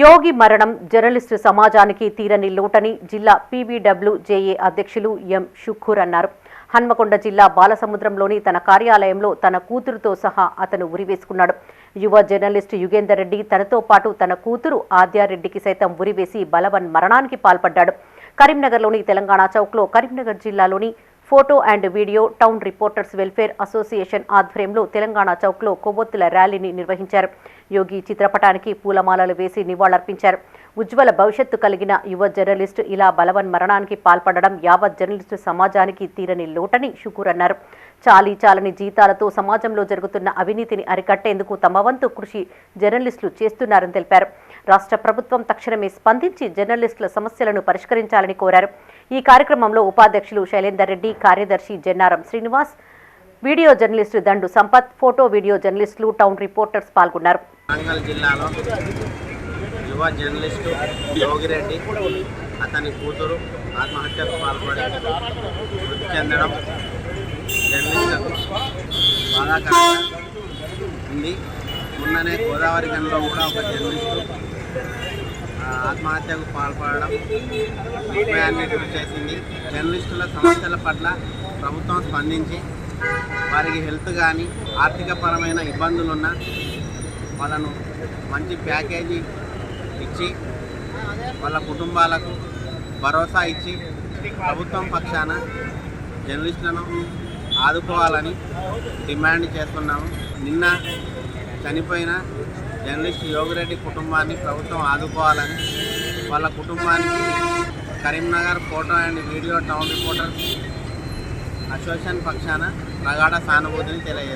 యోగి మరణం జర్నలిస్టు సమాజానికి తీరని లోటని జిల్లా పీబీడబ్ల్యూ జేఏ అధ్యక్షులు ఎం షుఖూర్ అన్నారు. హన్మకొండ జిల్లా బాలసముద్రంలోని తన కార్యాలయంలో తన కూతురుతో సహా అతను ఉరివేసుకున్నాడు యువ జర్నలిస్టు యుగేందర్ రెడ్డి తనతో పాటు తన కూతురు ఆద్యారెడ్డికి సైతం ఉరివేసి బలవన్ మరణానికి పాల్పడ్డాడు. కరీంనగర్లోని తెలంగాణ చౌక్లో కరీంనగర్ జిల్లాలోని photo and video town reporters welfare association ఆధ్వర్యంలో తెలంగాణ చౌక్లో కొవ్వొత్తుల ర్యాలీని నిర్వహించారు. యోగి చిత్రపటానికి పూలమాలలు వేసి నివాళులర్పించారు. ఉజ్వల భవిష్యత్తు కలిగిన యువ జర్నలిస్టు ఇలా బలవన్ మరణానికి పాల్పడడం యావత్ జర్నలిస్టు సమాజానికి తీరని లోటని షుకూర్ అన్నారు చాలీ చాలని జీతాలతో సమాజంలో జరుగుతున్న అవినీతిని అరికట్టేందుకు తమ వంతు కృషి జర్నలిస్టులు చేస్తున్నారని తెలిపారు. రాష్ట్ర ప్రభుత్వం తక్షణమే స్పందించి జర్నలిస్టుల సమస్యలను పరిష్కరించాలని కోరారు. ఈ కార్యక్రమంలో ఉపాధ్యక్షులు శైలేందర్ రెడ్డి కార్యదర్శి Jannaram Srinivas video journalist Dandu Sampath photo video జర్నలిస్టులు టౌన్ రిపోర్టర్స్ పాల్గొన్నారు. వరంగల్ జిల్లాలో యువ జర్నలిస్టు యోగిరెడ్డి అతని కూతురు ఆత్మహత్యకు పాల్పడి మృతి చెందడం జర్నలిస్టులకు బాధాకరంగా ఉంది. మొన్ననే గోదావరి గనిలో కూడా ఒక జర్నలిస్టు ఆత్మహత్యకు పాల్పడడం విస్మయాన్ని చేసింది జర్నలిస్టుల సమస్యల పట్ల ప్రభుత్వం స్పందించి వారికి హెల్త్ కానీ ఆర్థికపరమైన ఇబ్బందులున్న వాళ్ళను మంచి ప్యాకేజీ ఇచ్చి వాళ్ళ కుటుంబాలకు భరోసా ఇచ్చి ప్రభుత్వం పక్షాన జర్నలిస్టులను ఆదుకోవాలని డిమాండ్ చేస్తున్నాము. నిన్న చనిపోయిన జర్నలిస్ట్ యోగిరెడ్డి కుటుంబాన్ని ప్రభుత్వం ఆదుకోవాలని వాళ్ళ కుటుంబానికి Karimnagar photo and video town reporter association పక్షాన ప్రగాఢ సానుభూతిని తెలియజేస్తున్నాం